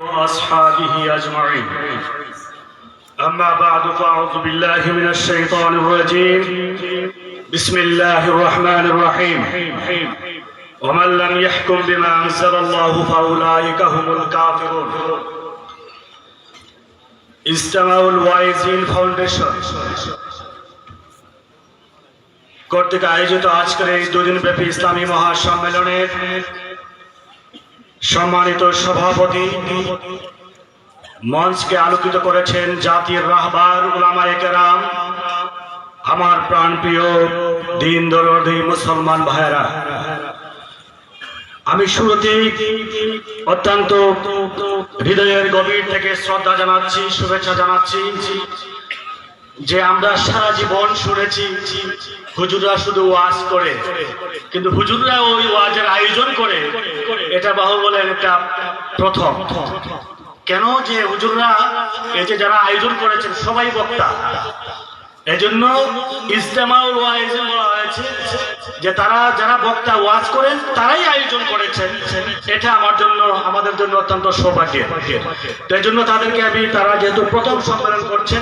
وأصحابه أجمعين أما بعد فأعوذ بالله من الشيطان الرجيم بسم الله الرحمن الرحيم ومن لم يحكم بما أنزل الله فأولئك هم الكافرون ইস্তেমাউল ওয়াইজিন foundation কর্তৃক আয়োজিত আজকের এই দুদিন ব্যাপী ইসলামী মহাসম্মেলনের সম্মানিত সভাপতি, মঞ্চকে আলোকিত করেছেন জাতির রাহবার উলামায়ে কেরাম, আমার প্রাণপ্রিয় দিন দরদি মুসলমান ভাইয়েরা। আমি শুরুতেই অত্যন্ত হৃদয়ের গভীর থেকে শ্রদ্ধা জানাচ্ছি, শুভেচ্ছা জানাচ্ছি। যে আমরা সারা জীবন শুনেছি, হুজুররা শুধু ওয়াজ করে। কিন্তু হুজুররা ওই ওয়াজের আয়োজন করে। এটা বাহুবলের একটা প্রথম। কেন যে হুজুররা এই যে যারা আয়োজন করেছেন, সবাই বক্তা। এজন্য ইস্তেমাউল ওয়াইজ বলা হয়েছে যে তারা, যারা বক্তা ওয়াজ করেন, তারাই আয়োজন করেছেন। এটা আমার জন্য, আমাদের জন্য অত্যন্ত সৌভাগ্যের। তো এই জন্য তাদেরকে আমি, তারা যেহেতু প্রথম সম্মেলন করছেন,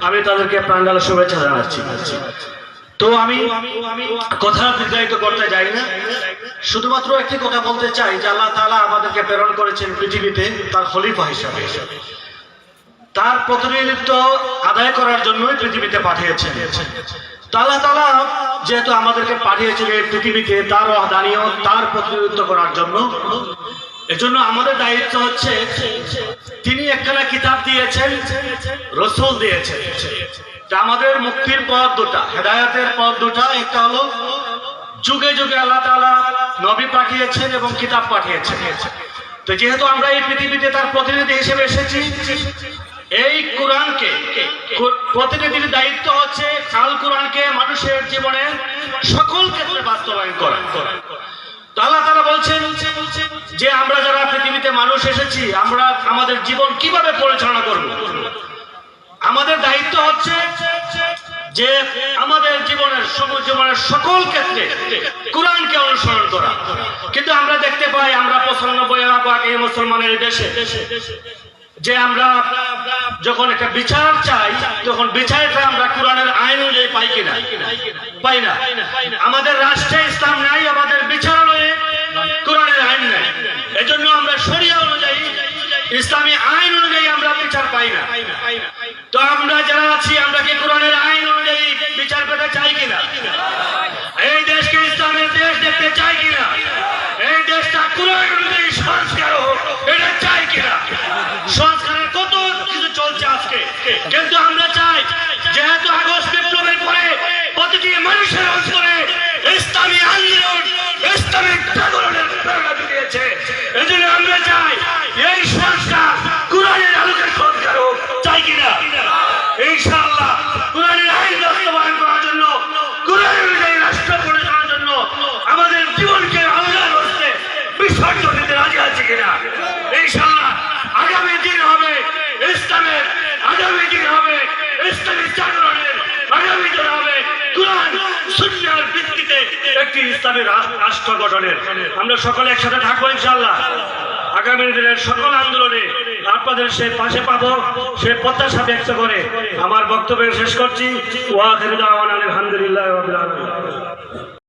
আমি তাদেরকে প্রাণডাল শুভেচ্ছা জানাচ্ছি। তো আমি কথা নির্ধারিত করতে যাই না। শুধুমাত্র একটি কথা বলতে চাই যে আল্লাহ তাআলা আমাদেরকে প্রেরণ করেছেন পৃথিবীতে তার খলিফা হিসাবে। তার প্রতিনিধিত্ব আদায় করার জন্যই পৃথিবীতে পাঠিয়েছেন। তো আল্লাহ তাআলা যেহেতু আমাদেরকে পাঠিয়েছেন এই পৃথিবীতে তার ওয়াহদানিয়ত তার প্রতিনিধিত্ব করার জন্য, এজন্য আমাদের দায়িত্ব হচ্ছে, তিনি একখানা কিতাব দিয়েছেন, রসুল দিয়েছেন। আমাদের মুক্তির পথ দুটা, হেদায়াতের পথ দুটা, একটা হলো, যুগে যুগে আল্লাহ তাআলা নবী পাঠিয়েছেন এবং কিতাব পাঠিয়েছেন। তো যেহেতু আমরা এই পৃথিবীতে তার প্রতিনিধি হিসেবে এসেছি এই কোরআনকে প্রতিনিধির দায়িত্ব হচ্ছে আল কোরআনকে মানুষের জীবনে সকল ক্ষেত্রে বাস্তবায়ন করা। আল্লাহ তাআলা বলছেন যে আমরা যারা পৃথিবীতে মানুষ এসেছি, আমরা আমাদের জীবন কীভাবে পরিচালনা করব? আমাদের দায়িত্ব হচ্ছে যে আমাদের জীবনের জীবনের সকল ক্ষেত্রে কোরআনকে অনুসরণ করা। কিন্তু আমরা দেখতে পাই, আমরা পঁচানব্বই এই মুসলমানের দেশে যে আমরা যখন একটা বিচার চাই, তখন বিচারটা আমরা কোরআনের আইন অনুযায়ী পাই কিনা? পাই না। আমাদের রাষ্ট্রে ইসলাম নাই, আমাদের বিচারালয়ে কোরআনের আইন নাই। এজন্য আমরা সরিয়া অনুযায়ী, ইসলামী আইন অনুযায়ী আমরা বিচার পাই না। তো আমরা যারা আছি, আমরা কি কিন্তু আমরা চাই যেহেতু আগস্ট বিপ্লবের পরে প্রতিটি মানুষের অন্তরে ইসলামী আন্দোলন ইসলামী হবে ইসলামী জাগরণের আগামী দিন হবে একটি ইসলামী রাষ্ট্র গঠনের। আমরা সকলে একসাথে থাকব ইনশাআল্লাহ। আগামী দিনের সকল আন্দোলনে আপনাদের সে পাশে পাবো, সে প্রত্যাশা ব্যক্ত করে আমার বক্তব্য শেষ করছি। দাওয়ানা আলহামদুলিল্লাহ